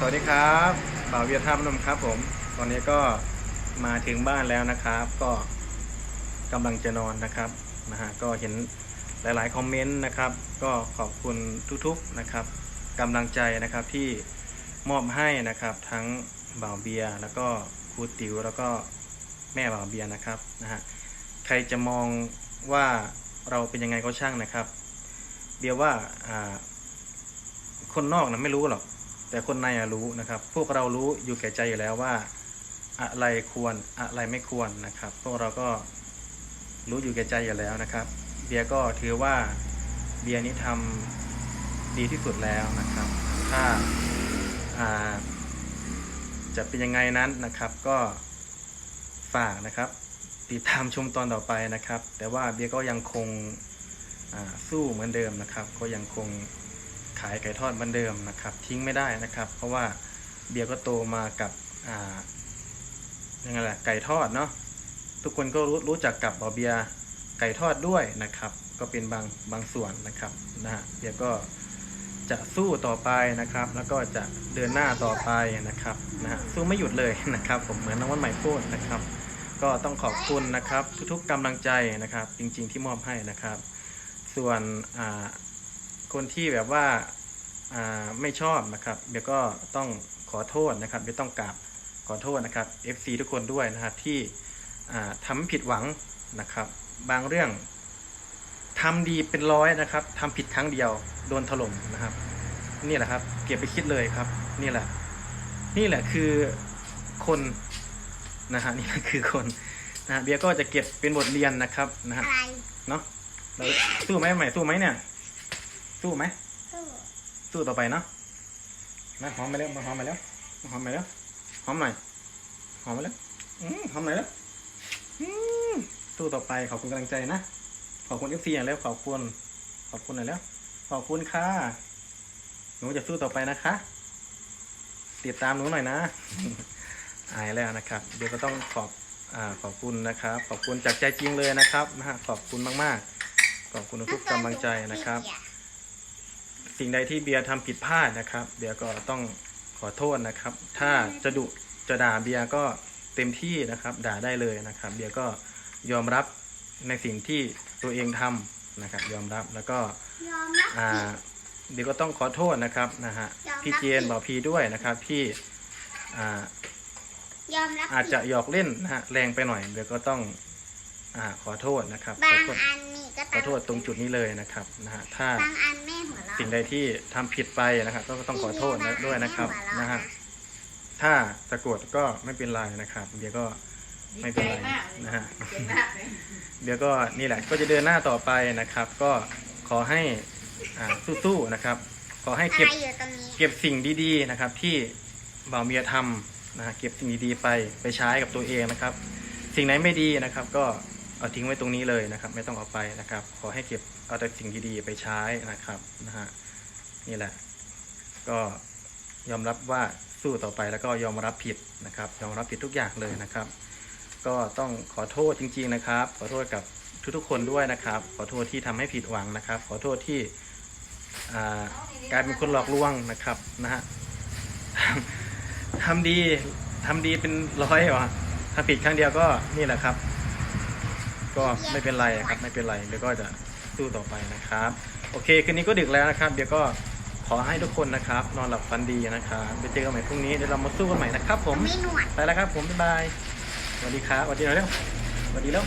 สวัสดีครับบ่าวเวียท่ามนมครับผม ตอนนี้ก็มาถึงบ้านแล้วนะครับ ก็กำลังจะนอนนะครับนะฮะก็เห็นหลาย ๆ คอมเมนต์นะครับ ก็ขอบคุณทุกๆนะครับกำลังใจนะครับที่มอบให้นะครับ ทั้งบ่าวเบียร์แล้วก็ครูติ๋วแล้วก็แม่บ่าวเบียร์นะครับนะฮะใครจะมองว่าเราเป็นยังไงก็ช่างนะครับ เบียว่าคนนอกนะไม่รู้หรอก แต่คนในรู้นะครับ พวกเรารู้อยู่แก่ใจอยู่แล้วว่า อะไรควรอะไรไม่ควรนะครับ พวกเราก็รู้อยู่แก่ใจอยู่แล้วนะครับ เบียร์ก็ถือว่าเบียร์นี้ทำดีที่สุดแล้วนะครับ ถ้าอาจะเป็นยังไงนั้นนะครับก็ฝากนะครับติดตามชมตอนต่อไปนะครับ แต่ว่าเบียร์ก็ยังคงสู้เหมือนเดิมนะครับ ก็ยังคง ขายไก่ทอดเหมือนเดิมนะครับ ทิ้งไม่ได้นะครับ เพราะว่าเบียร์ก็โตมากับอ่ายังไงล่ะไก่ทอดเนาะทุกคนก็รู้รู้จักกับบอเบียร์ไก่ทอดด้วยนะครับ ก็เป็นบางบางส่วนนะครับนะฮะเบียร์ก็จะสู้ต่อไปนะครับ แล้วก็จะเดินหน้าต่อไปนะครับนะฮะสู้ไม่หยุดเลยนะครับ ผมเหมือนน้องวันใหม่พูดนะครับ ก็ต้องขอบคุณนะครับ ทุกๆกำลังใจนะครับ จริง ๆ ที่มอบให้นะครับ ส่วนอ่า คนที่แบบว่าอ่าไม่ชอบนะครับเบียร์ก็ต้องขอโทษนะครับเบียร์ต้องกราบขอโทษนะครับ FC ทุกคนด้วยนะครับที่อ่าทำให้ผิดหวังนะครับ บางเรื่องทำดีเป็นร้อยนะครับทำผิดครั้งเดียวโดนถล่มนะครับ นี่แหละครับ เก็บไปคิดเลยครับ นี่แหละ นี่แหละคือคนนะฮะนี่แหละคือคนนะฮะเบียร์ก็จะเก็บเป็นบทเรียนนะครับนะฮะอะไรเนาะเราสู้ไหมใหม่สู้ไหมเนี่ย สู้ไหมสู้สู้ต่อไปเนาะมาหอมไปแล้วมาหอมไปแล้วมาหอมไปแล้วหอมหน่อยหอมไปแล้วอืมหอมหน่อยแล้วอืมสู้ต่อไปขอบคุณกำลังใจนะขอบคุณเอฟซีอย่างแล้วขอบคุณขอบคุณหน่อยแล้วขอบคุณค่ะหนูจะสู้ต่อไปนะคะ ติดตามหนูหน่อยนะอายแล้วนะครับ เดี๋ยวก็ต้องขอบอ่าขอบคุณนะครับ ขอบคุณจากใจจริงเลยนะครับนะฮะขอบคุณมากๆขอบคุณทุกๆกำลังใจนะครับ สิ่งใดที่เบียร์ทำผิดพลาดนะครับ เบียร์ก็ต้องขอโทษนะครับ ถ้าจะดุจะด่าเบียร์ก็เต็มที่นะครับ ด่าได้เลยนะครับ เบียร์ก็ยอมรับในสิ่งที่ตัวเองทำนะครับ ยอมรับแล้วก็ยอมรับอ่าผิดเบียร์ก็ต้องขอโทษนะครับนะฮะยอมรับพี่เจนผิดบอกพีด้วยนะครับที่อ่ายอมรับอาจจะผิดหยอกเล่นนะฮะแรงไปหน่อยเบียร์ก็ต้อง อ่าขอโทษนะครับขบาองโทษอันนี่ก็ขอโทษตรงจุดนี้เลยนะครับนะฮะถ้าบางอันแม่หัวเราะสิ่งใดที่ทำผิดไปนะครับก็ต้องขอโทษนะด้วยนะครับไม่หัวเราะนะฮะถ้าสะกดก็ไม่เป็นไรนะครับ เดี๋ยวก็ไม่เป็นไรนะฮะเก่งมากเลยเดี๋ยวก็นี่แหละก็จะเดินหน้าต่อไปนะครับ ก็ขอให้อ่าสู้ๆนะครับ ขอให้อะเก็บ ไรอยู่ตรงนี้เก็บสิ่งดีๆนะครับที่บ่าวเมียทำนะฮะเก็บสิ่งดีๆไปไปใช้กับตัวเองนะครับ สิ่งไหนไม่ดีนะครับ ก็ เอาทิ้งไว้ตรงนี้เลยนะครับ ไม่ต้องเอาไปนะครับ ขอให้เก็บเอาแต่สิ่งดีๆไปใช้นะครับนะฮะนี่แหละ ก็ยอมรับว่าสู้ต่อไปแล้วก็ยอมรับผิดนะครับ ยอมรับผิดทุกอย่างเลยนะครับ ก็ต้องขอโทษจริง ๆนะครับ ขอโทษกับทุกๆคนด้วยนะครับ ขอโทษที่ทำให้ผิดหวังนะครับ ขอโทษที่กลายเป็นคนหลอกลวงนะครับนะฮะทำทำดีทำดีเป็นร้อยวะถ้าผิดครั้งเดียวก็นี่แหละครับ ก็ไม่เป็นไรครับไม่เป็นไรเดี๋ยวก็จะสู้ต่อไปนะครับ โอเคคืนนี้ก็ดึกแล้วนะครับ เดี๋ยวก็ขอให้ทุกคนนะครับ นอนหลับฝันดีนะครับไปเจอกันใหม่พรุ่งนี้เดี๋ยวเรามาสู้กันใหม่นะครับ ผมไม่หนวดไปแล้วครับ ผมบ๊ายบายสวัสดีครับสวัสดีหน่อยเร็วสวัสดีแล้ว